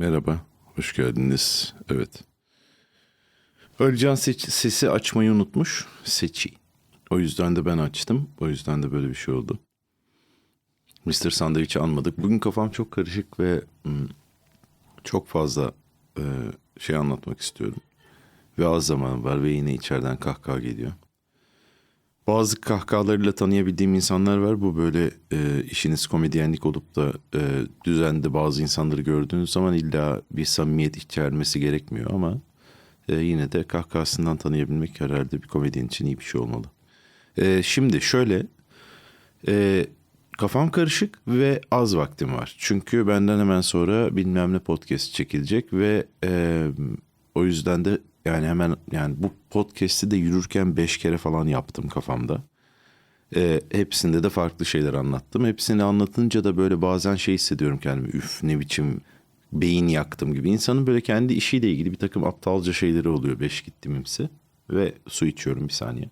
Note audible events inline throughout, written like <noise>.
Merhaba, hoş geldiniz. Evet. Alican seç- sesi açmayı unutmuş. Seçi. O yüzden de ben açtım. O yüzden de böyle bir şey oldu. Mr. Sandviç'i anmadık. Bugün kafam çok karışık ve çok fazla şey anlatmak istiyorum. Ve az zaman var ve yine içeriden kahkaha geliyor. Bazı kahkahalarıyla tanıyabildiğim insanlar var. Bu böyle e, işiniz komedyenlik olup da e, düzende bazı insanları gördüğünüz zaman illa bir samimiyet içermesi gerekmiyor ama e, yine de kahkahasından tanıyabilmek herhalde bir komedyen için iyi bir şey olmalı. E, şimdi şöyle e, kafam karışık ve az vaktim var. Çünkü benden hemen sonra bilmem ne podcast çekilecek ve e, o yüzden de yani hemen yani bu podcast'i de yürürken beş kere falan yaptım kafamda. E, hepsinde de farklı şeyler anlattım. Hepsini anlatınca da böyle bazen şey hissediyorum kendimi. Üf ne biçim beyin yaktım gibi. İnsanın böyle kendi işiyle ilgili bir takım aptalca şeyleri oluyor beş gittimimsi. Ve su içiyorum bir saniye.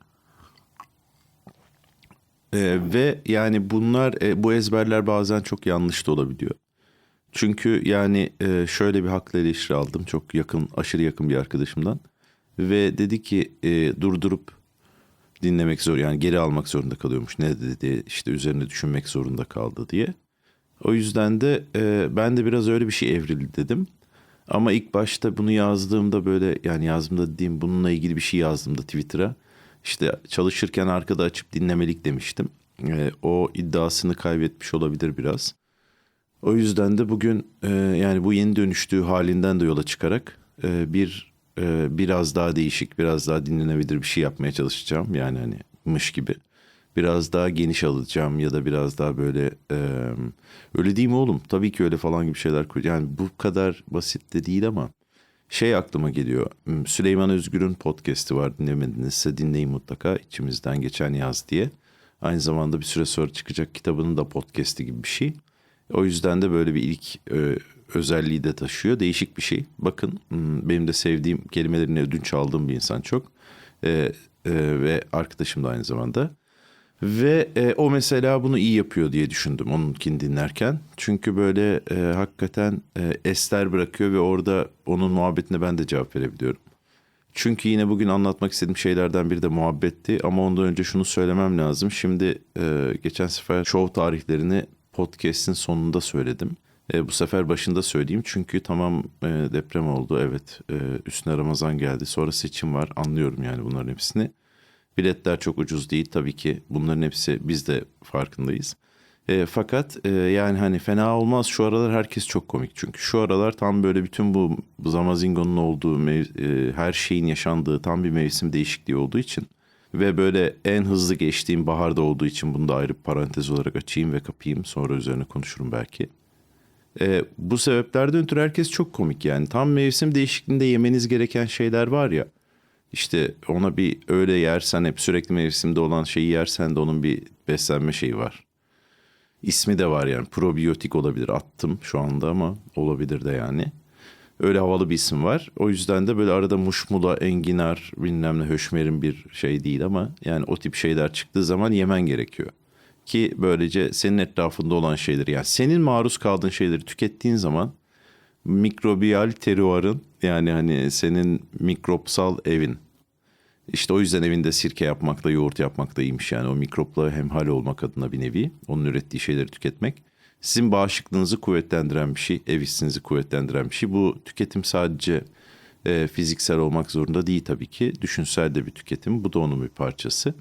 Ee, ve yani bunlar e, bu ezberler bazen çok yanlış da olabiliyor. Çünkü yani e, şöyle bir haklı eleştiri aldım çok yakın aşırı yakın bir arkadaşımdan ve dedi ki e, durdurup dinlemek zor yani geri almak zorunda kalıyormuş ne dedi işte üzerine düşünmek zorunda kaldı diye. O yüzden de e, ben de biraz öyle bir şey evrildi dedim. Ama ilk başta bunu yazdığımda böyle yani yazdığımda dediğim bununla ilgili bir şey yazdığımda Twitter'a işte çalışırken arkada açıp dinlemelik demiştim. E, o iddiasını kaybetmiş olabilir biraz. O yüzden de bugün e, yani bu yeni dönüştüğü halinden de yola çıkarak e, bir e, biraz daha değişik, biraz daha dinlenebilir bir şey yapmaya çalışacağım. Yani hani mış gibi. Biraz daha geniş alacağım ya da biraz daha böyle e, öyle değil mi oğlum? Tabii ki öyle falan gibi şeyler kur. Yani bu kadar basit de değil ama şey aklıma geliyor. Hmm, Süleyman Özgür'ün podcast'i var dinlemedinizse dinleyin mutlaka. İçimizden geçen yaz diye. Aynı zamanda bir süre sonra çıkacak kitabının da podcast'i gibi bir şey. O yüzden de böyle bir ilk e, özelliği de taşıyor. Değişik bir şey. Bakın hmm, benim de sevdiğim kelimelerini ödünç aldığım bir insan çok. E, e, ve arkadaşım da aynı zamanda. Ve e, o mesela bunu iyi yapıyor diye düşündüm onunkini dinlerken. Çünkü böyle e, hakikaten e, ester bırakıyor ve orada onun muhabbetine ben de cevap verebiliyorum. Çünkü yine bugün anlatmak istediğim şeylerden biri de muhabbetti. Ama ondan önce şunu söylemem lazım. Şimdi e, geçen sefer show tarihlerini podcast'in sonunda söyledim. E, bu sefer başında söyleyeyim çünkü tamam e, deprem oldu evet e, üstüne Ramazan geldi sonra seçim var anlıyorum yani bunların hepsini. Biletler çok ucuz değil tabii ki bunların hepsi biz de farkındayız. E, fakat e, yani hani fena olmaz şu aralar herkes çok komik çünkü şu aralar tam böyle bütün bu Zamazingo'nun olduğu mev- e, her şeyin yaşandığı tam bir mevsim değişikliği olduğu için ve böyle en hızlı geçtiğim baharda olduğu için bunu da ayrı bir parantez olarak açayım ve kapayım. Sonra üzerine konuşurum belki. Ee, bu sebeplerden ötürü herkes çok komik yani. Tam mevsim değişikliğinde yemeniz gereken şeyler var ya. İşte ona bir öyle yersen hep sürekli mevsimde olan şeyi yersen de onun bir beslenme şeyi var. İsmi de var yani probiyotik olabilir attım şu anda ama olabilir de yani. Öyle havalı bir isim var. O yüzden de böyle arada muşmula, enginar, bilmem ne höşmerin bir şey değil ama yani o tip şeyler çıktığı zaman yemen gerekiyor. Ki böylece senin etrafında olan şeyleri yani senin maruz kaldığın şeyleri tükettiğin zaman mikrobiyal teruarın yani hani senin mikropsal evin işte o yüzden evinde sirke yapmakla yoğurt yapmak iyiymiş yani o mikropla hemhal olmak adına bir nevi onun ürettiği şeyleri tüketmek sizin bağışıklığınızı kuvvetlendiren bir şey, ev hissinizi kuvvetlendiren bir şey. Bu tüketim sadece e, fiziksel olmak zorunda değil tabii ki. Düşünsel de bir tüketim. Bu da onun bir parçası.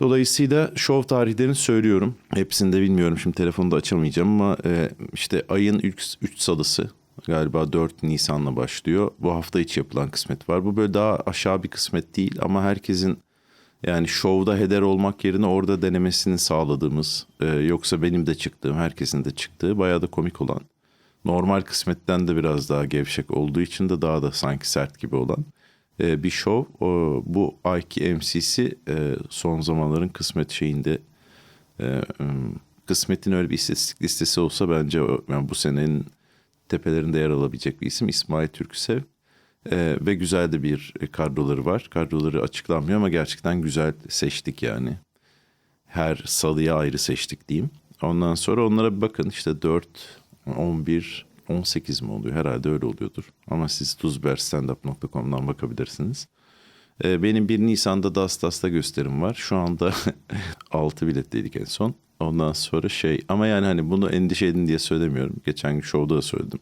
Dolayısıyla şov tarihlerini söylüyorum. Hepsini de bilmiyorum. Şimdi telefonu da açamayacağım ama e, işte ayın 3 salısı galiba 4 Nisan'la başlıyor. Bu hafta içi yapılan kısmet var. Bu böyle daha aşağı bir kısmet değil ama herkesin yani şovda heder olmak yerine orada denemesini sağladığımız e, yoksa benim de çıktığım herkesin de çıktığı bayağı da komik olan normal kısmetten de biraz daha gevşek olduğu için de daha da sanki sert gibi olan e, bir şov. O, bu ayki MC'si e, son zamanların kısmet şeyinde e, kısmetin öyle bir istatistik listesi olsa bence yani bu senenin tepelerinde yer alabilecek bir isim İsmail Türksev. Ee, ve güzel de bir kadroları var. Kadroları açıklanmıyor ama gerçekten güzel seçtik yani. Her salıya ayrı seçtik diyeyim. Ondan sonra onlara bir bakın işte 4, 11, 18 mi oluyor? Herhalde öyle oluyordur. Ama siz tuzberstandup.com'dan bakabilirsiniz. Ee, benim 1 Nisan'da Dastas'ta gösterim var. Şu anda <laughs> 6 biletteydik en son. Ondan sonra şey ama yani hani bunu endişe edin diye söylemiyorum. Geçen gün şovda da söyledim.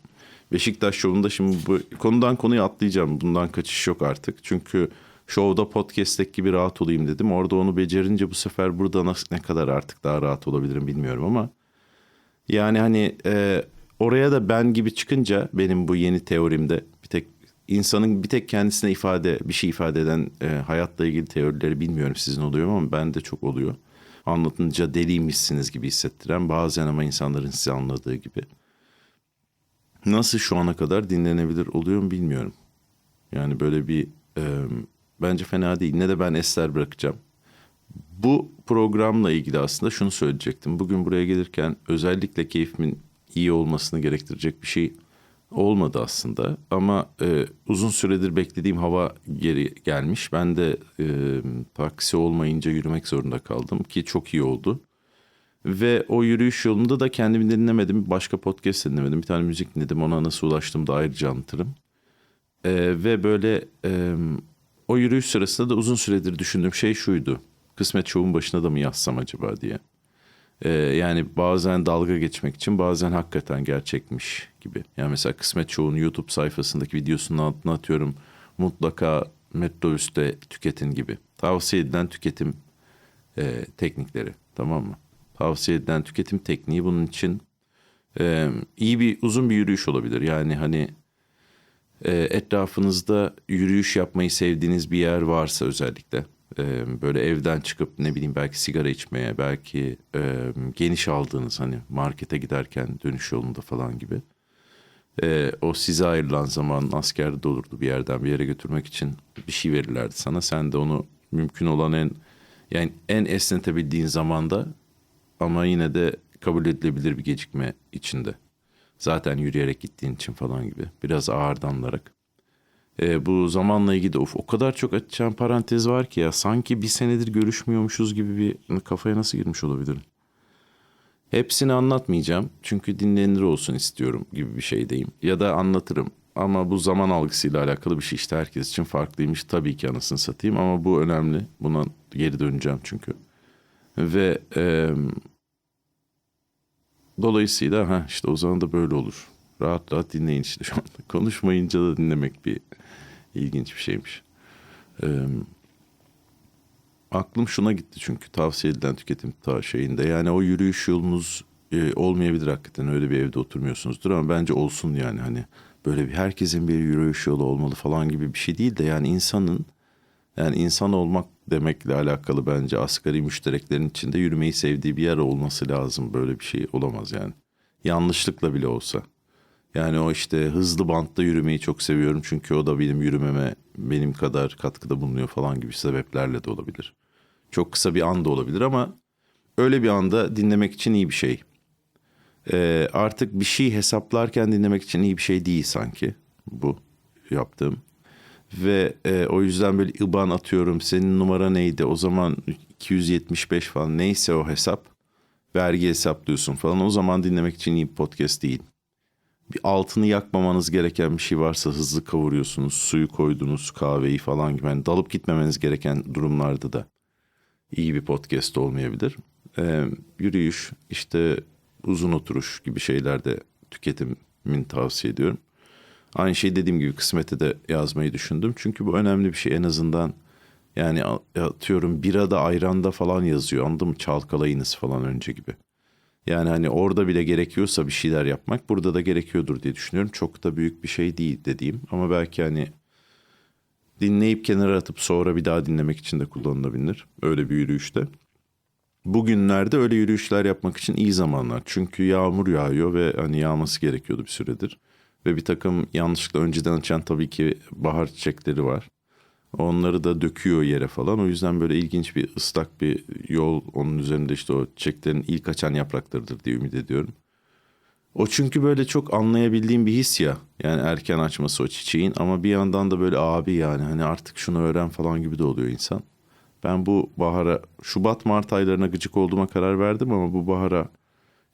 Beşiktaş şovunda şimdi bu konudan konuya atlayacağım. Bundan kaçış yok artık. Çünkü şovda podcast'teki gibi rahat olayım dedim. Orada onu becerince bu sefer burada nasıl ne kadar artık daha rahat olabilirim bilmiyorum ama yani hani e, oraya da ben gibi çıkınca benim bu yeni teorimde bir tek insanın bir tek kendisine ifade bir şey ifade eden e, hayatla ilgili teorileri bilmiyorum sizin oluyor mu ama ben de çok oluyor. Anlatınca deliymişsiniz gibi hissettiren bazen ama insanların sizi anladığı gibi. Nasıl şu ana kadar dinlenebilir oluyor mu bilmiyorum. Yani böyle bir e, bence fena değil. Ne de ben esler bırakacağım. Bu programla ilgili aslında şunu söyleyecektim. Bugün buraya gelirken özellikle keyfimin iyi olmasını gerektirecek bir şey olmadı aslında. Ama e, uzun süredir beklediğim hava geri gelmiş. Ben de e, taksi olmayınca yürümek zorunda kaldım ki çok iyi oldu. Ve o yürüyüş yolunda da kendimi dinlemedim. Başka podcast dinlemedim. Bir tane müzik dinledim. Ona nasıl ulaştım da ayrıca anlatırım. E, ve böyle e, o yürüyüş sırasında da uzun süredir düşündüğüm şey şuydu. Kısmet Show'un başına da mı yazsam acaba diye. Ee, yani bazen dalga geçmek için bazen hakikaten gerçekmiş gibi. Yani mesela Kısmet Show'un YouTube sayfasındaki videosunun altına atıyorum. Mutlaka metrobüste tüketin gibi. Tavsiye edilen tüketim e, teknikleri tamam mı? Tavsiye edilen tüketim tekniği bunun için e, iyi bir uzun bir yürüyüş olabilir. Yani hani e, etrafınızda yürüyüş yapmayı sevdiğiniz bir yer varsa özellikle e, böyle evden çıkıp ne bileyim belki sigara içmeye belki e, geniş aldığınız hani markete giderken dönüş yolunda falan gibi e, o size ayrılan zaman askerde de olurdu bir yerden bir yere götürmek için bir şey verirlerdi sana sen de onu mümkün olan en yani en esnetebildiğin zamanda ama yine de kabul edilebilir bir gecikme içinde. Zaten yürüyerek gittiğin için falan gibi. Biraz ağırdanlarak. E, bu zamanla ilgili of, o kadar çok açacağım parantez var ki ya. Sanki bir senedir görüşmüyormuşuz gibi bir kafaya nasıl girmiş olabilirim? Hepsini anlatmayacağım. Çünkü dinlenir olsun istiyorum gibi bir şeydeyim. Ya da anlatırım. Ama bu zaman algısıyla alakalı bir şey işte herkes için farklıymış. Tabii ki anasını satayım ama bu önemli. Buna geri döneceğim çünkü. Ve e, dolayısıyla ha işte o zaman da böyle olur. Rahat rahat dinleyin işte şu anda. <laughs> Konuşmayınca da dinlemek bir ilginç bir şeymiş. Ee, aklım şuna gitti çünkü tavsiye edilen tüketim ta şeyinde. Yani o yürüyüş yolunuz e, olmayabilir hakikaten öyle bir evde oturmuyorsunuzdur ama bence olsun yani hani böyle bir herkesin bir yürüyüş yolu olmalı falan gibi bir şey değil de yani insanın yani insan olmak demekle alakalı bence asgari müştereklerin içinde yürümeyi sevdiği bir yer olması lazım. Böyle bir şey olamaz yani. Yanlışlıkla bile olsa. Yani o işte hızlı bantta yürümeyi çok seviyorum. Çünkü o da benim yürümeme benim kadar katkıda bulunuyor falan gibi sebeplerle de olabilir. Çok kısa bir anda olabilir ama öyle bir anda dinlemek için iyi bir şey. Ee, artık bir şey hesaplarken dinlemek için iyi bir şey değil sanki bu yaptığım. Ve e, o yüzden böyle IBAN atıyorum. Senin numara neydi? O zaman 275 falan neyse o hesap. Vergi hesaplıyorsun falan. O zaman dinlemek için iyi bir podcast değil bir altını yakmamanız gereken bir şey varsa hızlı kavuruyorsunuz. Suyu koydunuz, kahveyi falan gibi. Yani dalıp gitmemeniz gereken durumlarda da iyi bir podcast olmayabilir. Ee, yürüyüş, işte uzun oturuş gibi şeylerde tüketimin tavsiye ediyorum. Aynı şey dediğim gibi kısmete de yazmayı düşündüm. Çünkü bu önemli bir şey en azından yani atıyorum birada ayranda falan yazıyor anladın mı çalkalayınız falan önce gibi. Yani hani orada bile gerekiyorsa bir şeyler yapmak burada da gerekiyordur diye düşünüyorum. Çok da büyük bir şey değil dediğim ama belki hani dinleyip kenara atıp sonra bir daha dinlemek için de kullanılabilir. Öyle bir yürüyüşte. Bugünlerde öyle yürüyüşler yapmak için iyi zamanlar. Çünkü yağmur yağıyor ve hani yağması gerekiyordu bir süredir. Ve bir takım yanlışlıkla önceden açan tabii ki bahar çiçekleri var. Onları da döküyor yere falan. O yüzden böyle ilginç bir ıslak bir yol onun üzerinde işte o çiçeklerin ilk açan yapraklarıdır diye ümit ediyorum. O çünkü böyle çok anlayabildiğim bir his ya. Yani erken açması o çiçeğin ama bir yandan da böyle abi yani hani artık şunu öğren falan gibi de oluyor insan. Ben bu bahara Şubat Mart aylarına gıcık olduğuma karar verdim ama bu bahara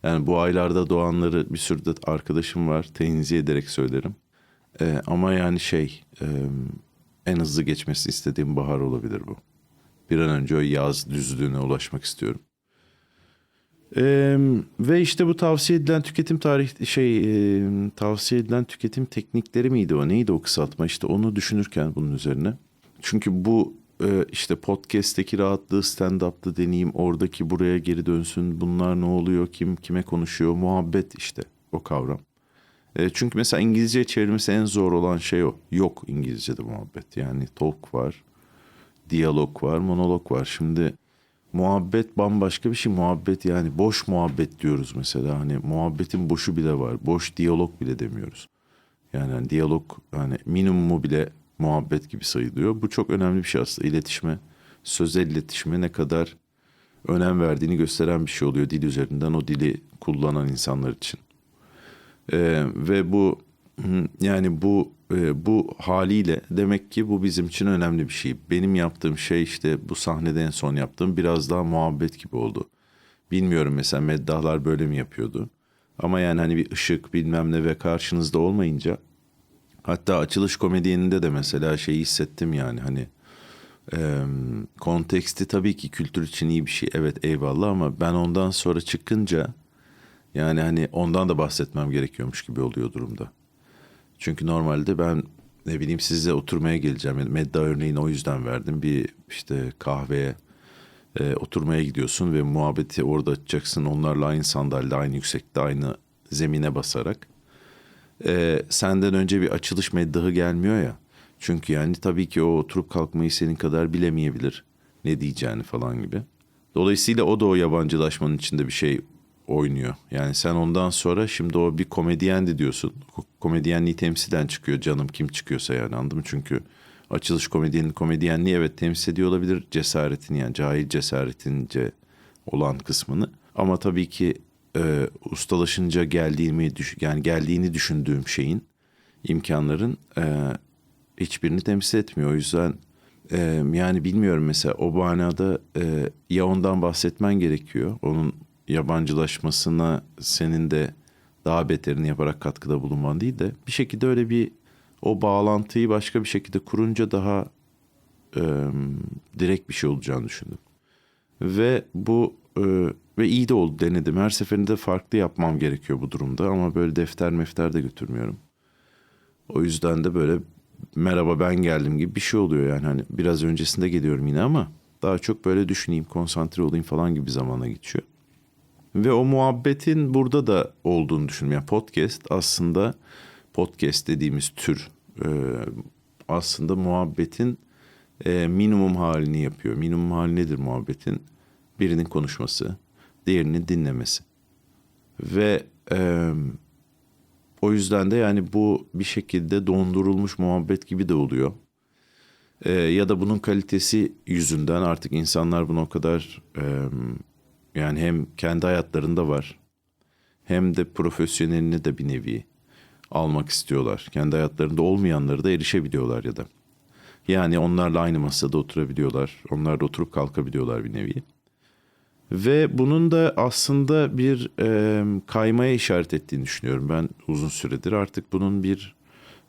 Yani bu aylarda doğanları bir sürü de arkadaşım var. Tenzih ederek söylerim. Ee, ama yani şey e, en hızlı geçmesini istediğim bahar olabilir bu. Bir an önce o yaz düzlüğüne ulaşmak istiyorum. Ee, ve işte bu tavsiye edilen tüketim tarih şey e, tavsiye edilen tüketim teknikleri miydi o neydi o kısaltma işte onu düşünürken bunun üzerine. Çünkü bu e, işte podcast'teki rahatlığı stand-up'ta deneyeyim oradaki buraya geri dönsün bunlar ne oluyor kim kime konuşuyor muhabbet işte o kavram. E, çünkü mesela İngilizce çevirmesi en zor olan şey o. Yok İngilizce'de muhabbet yani talk var diyalog var monolog var şimdi muhabbet bambaşka bir şey. Muhabbet yani boş muhabbet diyoruz mesela. Hani muhabbetin boşu bile var. Boş diyalog bile demiyoruz. Yani hani diyalog hani minimumu bile muhabbet gibi sayılıyor. Bu çok önemli bir şey aslında. İletişime, sözel iletişime ne kadar önem verdiğini gösteren bir şey oluyor dil üzerinden o dili kullanan insanlar için. Ee, ve bu yani bu e, bu haliyle demek ki bu bizim için önemli bir şey. Benim yaptığım şey işte bu sahnede en son yaptığım biraz daha muhabbet gibi oldu. Bilmiyorum mesela meddahlar böyle mi yapıyordu. Ama yani hani bir ışık bilmem ne ve karşınızda olmayınca hatta açılış komedyeninde de mesela şeyi hissettim yani hani e, konteksti tabii ki kültür için iyi bir şey evet eyvallah ama ben ondan sonra çıkınca yani hani ondan da bahsetmem gerekiyormuş gibi oluyor durumda. Çünkü normalde ben ne bileyim sizle oturmaya geleceğim. Yani Medda örneğini o yüzden verdim. Bir işte kahveye e, oturmaya gidiyorsun ve muhabbeti orada açacaksın. Onlarla aynı sandalyede, aynı yüksekte, aynı zemine basarak. E, senden önce bir açılış meddahı gelmiyor ya. Çünkü yani tabii ki o oturup kalkmayı senin kadar bilemeyebilir. Ne diyeceğini falan gibi. Dolayısıyla o da o yabancılaşmanın içinde bir şey oynuyor. Yani sen ondan sonra şimdi o bir komedyendi diyorsun. Komedyenliği temsilen çıkıyor canım kim çıkıyorsa yani anladın mı? Çünkü açılış komedyenin komedyenliği evet temsil ediyor olabilir cesaretini yani cahil cesaretince olan kısmını. Ama tabii ki e, ustalaşınca geldiğimi yani geldiğini düşündüğüm şeyin imkanların e, hiçbirini temsil etmiyor. O yüzden e, yani bilmiyorum mesela o manada e, ya ondan bahsetmen gerekiyor. Onun yabancılaşmasına senin de daha beterini yaparak katkıda bulunman değil de bir şekilde öyle bir o bağlantıyı başka bir şekilde kurunca daha e, direkt bir şey olacağını düşündüm. Ve bu e, ve iyi de oldu denedim. Her seferinde farklı yapmam gerekiyor bu durumda ama böyle defter mefter de götürmüyorum. O yüzden de böyle merhaba ben geldim gibi bir şey oluyor yani hani biraz öncesinde geliyorum yine ama daha çok böyle düşüneyim, konsantre olayım falan gibi zamana geçiyor. Ve o muhabbetin burada da olduğunu düşünüyorum. Yani podcast aslında podcast dediğimiz tür e, aslında muhabbetin e, minimum halini yapıyor. Minimum hali nedir muhabbetin? Birinin konuşması, diğerinin dinlemesi. Ve e, o yüzden de yani bu bir şekilde dondurulmuş muhabbet gibi de oluyor. E, ya da bunun kalitesi yüzünden artık insanlar bunu o kadar e, yani hem kendi hayatlarında var hem de profesyonelini de bir nevi almak istiyorlar. Kendi hayatlarında olmayanları da erişebiliyorlar ya da. Yani onlarla aynı masada oturabiliyorlar. Onlar da oturup kalkabiliyorlar bir nevi. Ve bunun da aslında bir e, kaymaya işaret ettiğini düşünüyorum ben uzun süredir. Artık bunun bir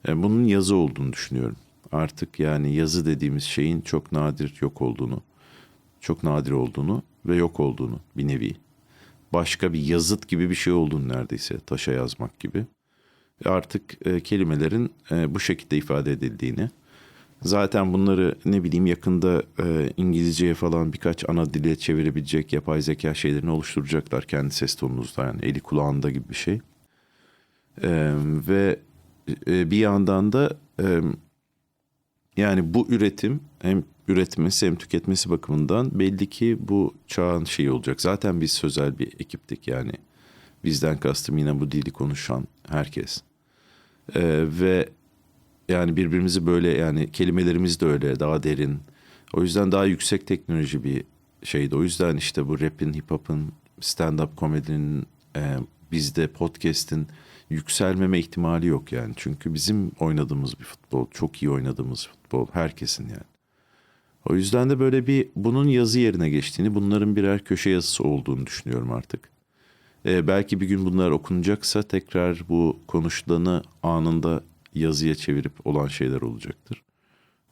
e, bunun yazı olduğunu düşünüyorum. Artık yani yazı dediğimiz şeyin çok nadir yok olduğunu, çok nadir olduğunu ve yok olduğunu bir nevi. Başka bir yazıt gibi bir şey olduğunu neredeyse taşa yazmak gibi. Artık e, kelimelerin e, bu şekilde ifade edildiğini. Zaten bunları ne bileyim yakında e, İngilizceye falan birkaç ana dile çevirebilecek yapay zeka şeylerini oluşturacaklar kendi ses tonunuzda yani eli kulağında gibi bir şey. E, ve e, bir yandan da e, yani bu üretim hem üretmesi hem tüketmesi bakımından belli ki bu çağın şeyi olacak. Zaten biz sözel bir ekiptik yani. Bizden kastım yine bu dili konuşan herkes. Ee, ve yani birbirimizi böyle yani kelimelerimiz de öyle daha derin. O yüzden daha yüksek teknoloji bir şeydi. O yüzden işte bu rap'in, hip hop'ın, stand-up komedinin, e, bizde podcast'in yükselmeme ihtimali yok yani. Çünkü bizim oynadığımız bir futbol, çok iyi oynadığımız futbol herkesin yani. O yüzden de böyle bir bunun yazı yerine geçtiğini, bunların birer köşe yazısı olduğunu düşünüyorum artık. E, belki bir gün bunlar okunacaksa tekrar bu konuşulanı anında yazıya çevirip olan şeyler olacaktır.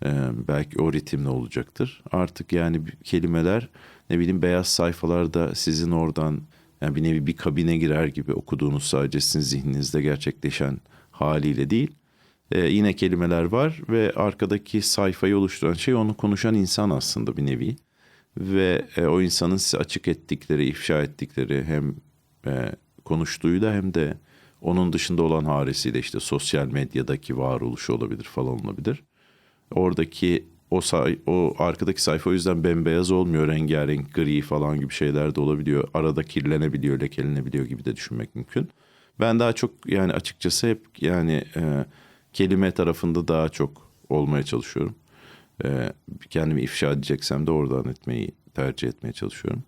E, belki o ritimle olacaktır. Artık yani kelimeler ne bileyim beyaz sayfalarda sizin oradan yani bir nevi bir kabine girer gibi okuduğunuz sadece sizin zihninizde gerçekleşen haliyle değil. E, yine kelimeler var ve arkadaki sayfayı oluşturan şey onu konuşan insan aslında bir nevi. Ve e, o insanın size açık ettikleri, ifşa ettikleri hem e, konuştuğuyla hem de onun dışında olan harisiyle işte sosyal medyadaki varoluşu olabilir falan olabilir. Oradaki o say o arkadaki sayfa o yüzden bembeyaz olmuyor. Rengarenk, gri falan gibi şeyler de olabiliyor. Arada kirlenebiliyor, lekelenebiliyor gibi de düşünmek mümkün. Ben daha çok yani açıkçası hep yani e, kelime tarafında daha çok olmaya çalışıyorum. E, kendimi ifşa edeceksem de oradan etmeyi tercih etmeye çalışıyorum.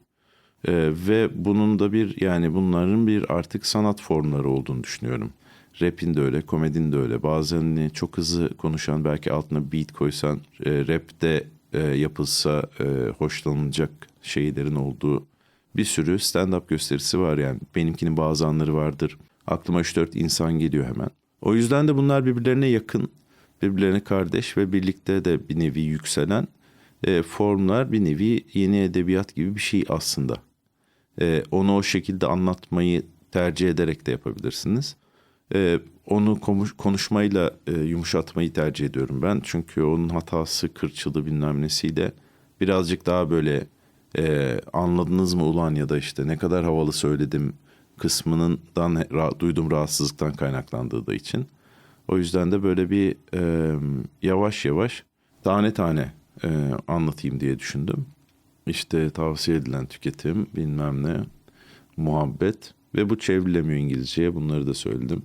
E, ve bunun da bir yani bunların bir artık sanat formları olduğunu düşünüyorum. Rap'in de öyle, komedin de öyle. Bazen çok hızlı konuşan belki altına beat koysan e, rap'te e, yapılsa e, hoşlanılacak şeylerin olduğu bir sürü stand-up gösterisi var yani. Benimkinin bazı anları vardır. Aklıma 3-4 insan geliyor hemen. O yüzden de bunlar birbirlerine yakın, birbirlerine kardeş ve birlikte de bir nevi yükselen e, formlar bir nevi yeni edebiyat gibi bir şey aslında. E, onu o şekilde anlatmayı tercih ederek de yapabilirsiniz. E, onu konuş, konuşmayla e, yumuşatmayı tercih ediyorum ben. Çünkü onun hatası, kırçılı bilmem nesiyle birazcık daha böyle e, anladınız mı ulan ya da işte ne kadar havalı söyledim kısmından ra, duyduğum rahatsızlıktan kaynaklandığı da için. O yüzden de böyle bir e, yavaş yavaş tane tane e, anlatayım diye düşündüm. İşte tavsiye edilen tüketim bilmem ne muhabbet ve bu çevrilemiyor İngilizceye bunları da söyledim.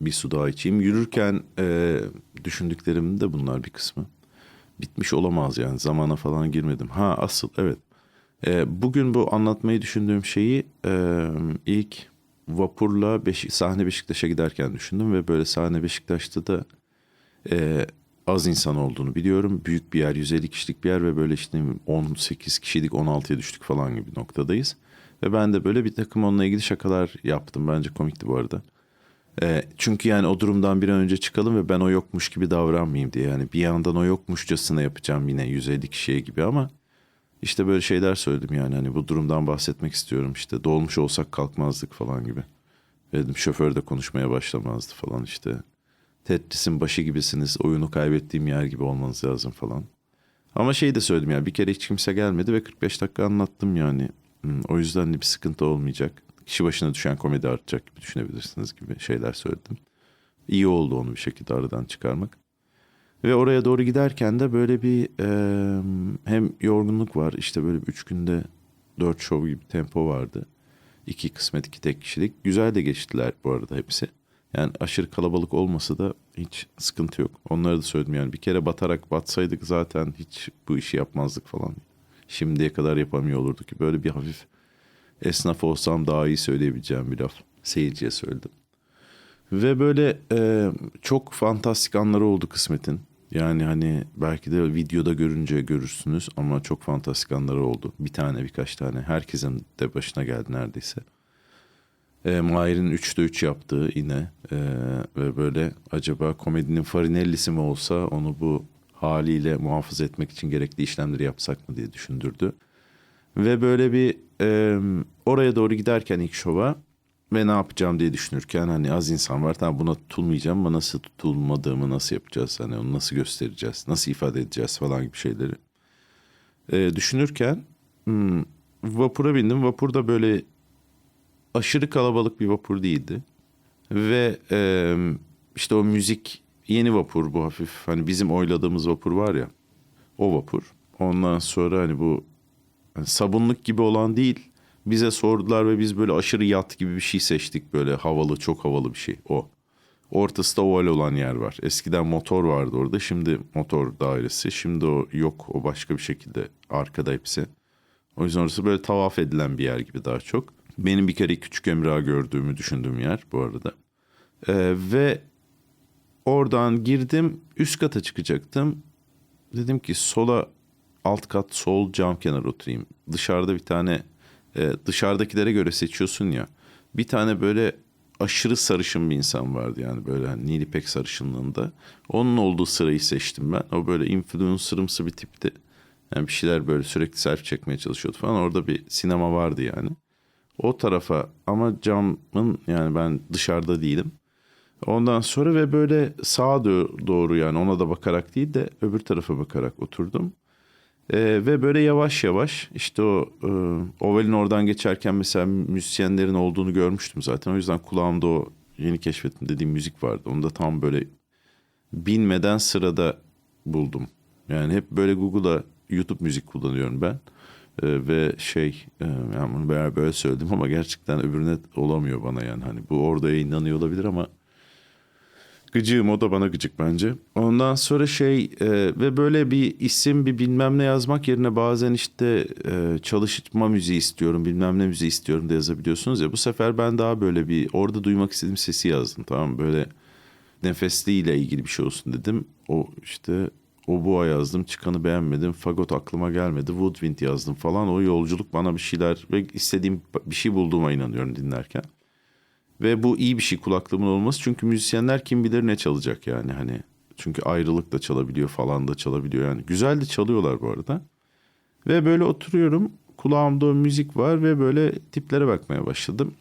Bir su daha içeyim. Yürürken e, düşündüklerim de bunlar bir kısmı. Bitmiş olamaz yani zamana falan girmedim. Ha asıl evet e, bugün bu anlatmayı düşündüğüm şeyi e, ilk vapurla Beşik, sahne Beşiktaş'a giderken düşündüm ve böyle sahne Beşiktaş'ta da e, az insan olduğunu biliyorum. Büyük bir yer, 150 kişilik bir yer ve böyle işte 18 kişilik 16'ya düştük falan gibi noktadayız. Ve ben de böyle bir takım onunla ilgili şakalar yaptım. Bence komikti bu arada. E, çünkü yani o durumdan bir an önce çıkalım ve ben o yokmuş gibi davranmayayım diye. Yani bir yandan o yokmuşçasına yapacağım yine 150 kişiye gibi ama işte böyle şeyler söyledim yani hani bu durumdan bahsetmek istiyorum işte dolmuş olsak kalkmazdık falan gibi. Dedim şoför de konuşmaya başlamazdı falan işte. Tetris'in başı gibisiniz oyunu kaybettiğim yer gibi olmanız lazım falan. Ama şey de söyledim yani bir kere hiç kimse gelmedi ve 45 dakika anlattım yani. Hmm, o yüzden de bir sıkıntı olmayacak. Kişi başına düşen komedi artacak gibi düşünebilirsiniz gibi şeyler söyledim. İyi oldu onu bir şekilde aradan çıkarmak. Ve oraya doğru giderken de böyle bir e, hem yorgunluk var işte böyle üç günde dört show gibi tempo vardı. İki kısmet iki tek kişilik. Güzel de geçtiler bu arada hepsi. Yani aşırı kalabalık olmasa da hiç sıkıntı yok. Onları da söyledim yani bir kere batarak batsaydık zaten hiç bu işi yapmazdık falan. Şimdiye kadar yapamıyor olurduk ki böyle bir hafif esnaf olsam daha iyi söyleyebileceğim bir laf. Seyirciye söyledim. Ve böyle e, çok fantastik anları oldu kısmetin. Yani hani belki de videoda görünce görürsünüz ama çok fantastik anları oldu. Bir tane birkaç tane. Herkesin de başına geldi neredeyse. E, Mahir'in 3'te 3 yaptığı yine e, ve böyle acaba komedinin Farinellisi mi olsa onu bu haliyle muhafaza etmek için gerekli işlemleri yapsak mı diye düşündürdü. Ve böyle bir e, oraya doğru giderken ilk şova ve ne yapacağım? diye düşünürken hani az insan var tamam buna tutulmayacağım ama nasıl tutulmadığımı nasıl yapacağız? Hani onu nasıl göstereceğiz? Nasıl ifade edeceğiz? falan gibi şeyleri ee, düşünürken hmm, vapura bindim. Vapur da böyle aşırı kalabalık bir vapur değildi ve e, işte o müzik yeni vapur bu hafif hani bizim oyladığımız vapur var ya o vapur ondan sonra hani bu hani sabunluk gibi olan değil bize sordular ve biz böyle aşırı yat gibi bir şey seçtik. Böyle havalı, çok havalı bir şey o. Ortası da oval olan yer var. Eskiden motor vardı orada. Şimdi motor dairesi. Şimdi o yok. O başka bir şekilde arkada hepsi. O yüzden orası böyle tavaf edilen bir yer gibi daha çok. Benim bir kere küçük Emrah gördüğümü düşündüğüm yer bu arada. Ee, ve oradan girdim. Üst kata çıkacaktım. Dedim ki sola alt kat sol cam kenar oturayım. Dışarıda bir tane e, dışarıdakilere göre seçiyorsun ya. Bir tane böyle aşırı sarışın bir insan vardı yani böyle hani Nil İpek sarışınlığında. Onun olduğu sırayı seçtim ben. O böyle influencerımsı bir tipti. Yani bir şeyler böyle sürekli selfie çekmeye çalışıyordu falan. Orada bir sinema vardı yani. O tarafa ama camın yani ben dışarıda değilim. Ondan sonra ve böyle sağa doğru yani ona da bakarak değil de öbür tarafa bakarak oturdum. Ee, ve böyle yavaş yavaş işte o e, ovalin oradan geçerken mesela müzisyenlerin olduğunu görmüştüm zaten. O yüzden kulağımda o yeni keşfettim dediğim müzik vardı. Onu da tam böyle binmeden sırada buldum. Yani hep böyle Google'a YouTube müzik kullanıyorum ben. Ee, ve şey e, yani bunu böyle, böyle söyledim ama gerçekten öbürüne olamıyor bana yani. Hani bu orada yayınlanıyor olabilir ama Gıcığım o da bana gıcık bence. Ondan sonra şey e, ve böyle bir isim bir bilmem ne yazmak yerine bazen işte e, çalışma müziği istiyorum bilmem ne müziği istiyorum da yazabiliyorsunuz ya. Bu sefer ben daha böyle bir orada duymak istediğim sesi yazdım tamam? Böyle nefesliyle ilgili bir şey olsun dedim. O işte o boğa yazdım çıkanı beğenmedim. Fagot aklıma gelmedi. Woodwind yazdım falan. O yolculuk bana bir şeyler ve istediğim bir şey bulduğuma inanıyorum dinlerken. Ve bu iyi bir şey kulaklığımın olması. Çünkü müzisyenler kim bilir ne çalacak yani hani. Çünkü ayrılık da çalabiliyor falan da çalabiliyor yani. Güzel de çalıyorlar bu arada. Ve böyle oturuyorum. Kulağımda o müzik var ve böyle tiplere bakmaya başladım.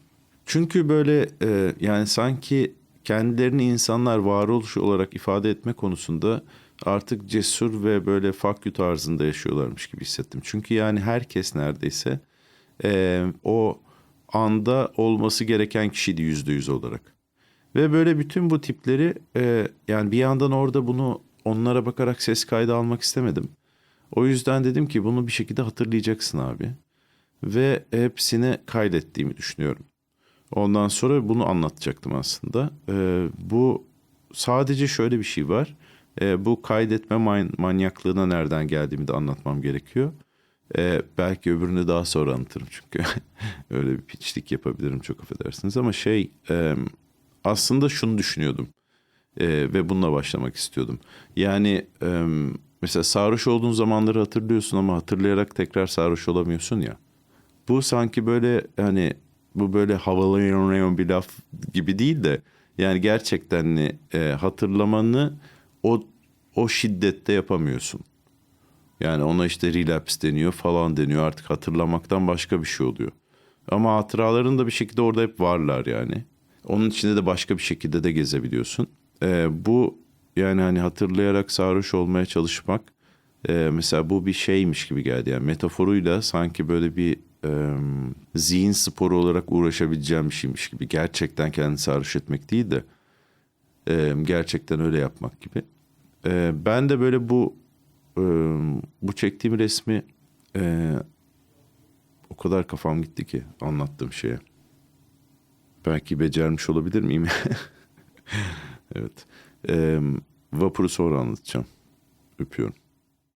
Çünkü böyle e, yani sanki kendilerini insanlar varoluş olarak ifade etme konusunda artık cesur ve böyle you tarzında yaşıyorlarmış gibi hissettim. Çünkü yani herkes neredeyse e, o anda olması gereken kişiydi yüzde yüz olarak. Ve böyle bütün bu tipleri e, yani bir yandan orada bunu onlara bakarak ses kaydı almak istemedim. O yüzden dedim ki bunu bir şekilde hatırlayacaksın abi. Ve hepsini kaydettiğimi düşünüyorum. Ondan sonra bunu anlatacaktım aslında. E, bu sadece şöyle bir şey var. E, bu kaydetme man- manyaklığına nereden geldiğimi de anlatmam gerekiyor. Ee, belki öbürünü daha sonra anlatırım çünkü <laughs> öyle bir piçlik yapabilirim çok affedersiniz ama şey e, aslında şunu düşünüyordum e, ve bununla başlamak istiyordum. Yani e, mesela sarhoş olduğun zamanları hatırlıyorsun ama hatırlayarak tekrar sarhoş olamıyorsun ya. Bu sanki böyle hani bu böyle havalı bir laf gibi değil de yani gerçekten e, hatırlamanı o o şiddette yapamıyorsun. Yani ona işte relapse deniyor falan deniyor artık hatırlamaktan başka bir şey oluyor. Ama hatıraların da bir şekilde orada hep varlar yani. Onun içinde de başka bir şekilde de gezebiliyorsun. Ee, bu yani hani hatırlayarak sarhoş olmaya çalışmak e, mesela bu bir şeymiş gibi geldi. Yani metaforuyla sanki böyle bir e, zihin sporu olarak uğraşabileceğim bir şeymiş gibi. Gerçekten kendini sarhoş etmek değil de e, gerçekten öyle yapmak gibi. E, ben de böyle bu e, bu çektiğim resmi e, o kadar kafam gitti ki anlattığım şeye. Belki becermiş olabilir miyim? <laughs> evet. E, vapuru sonra anlatacağım. Öpüyorum.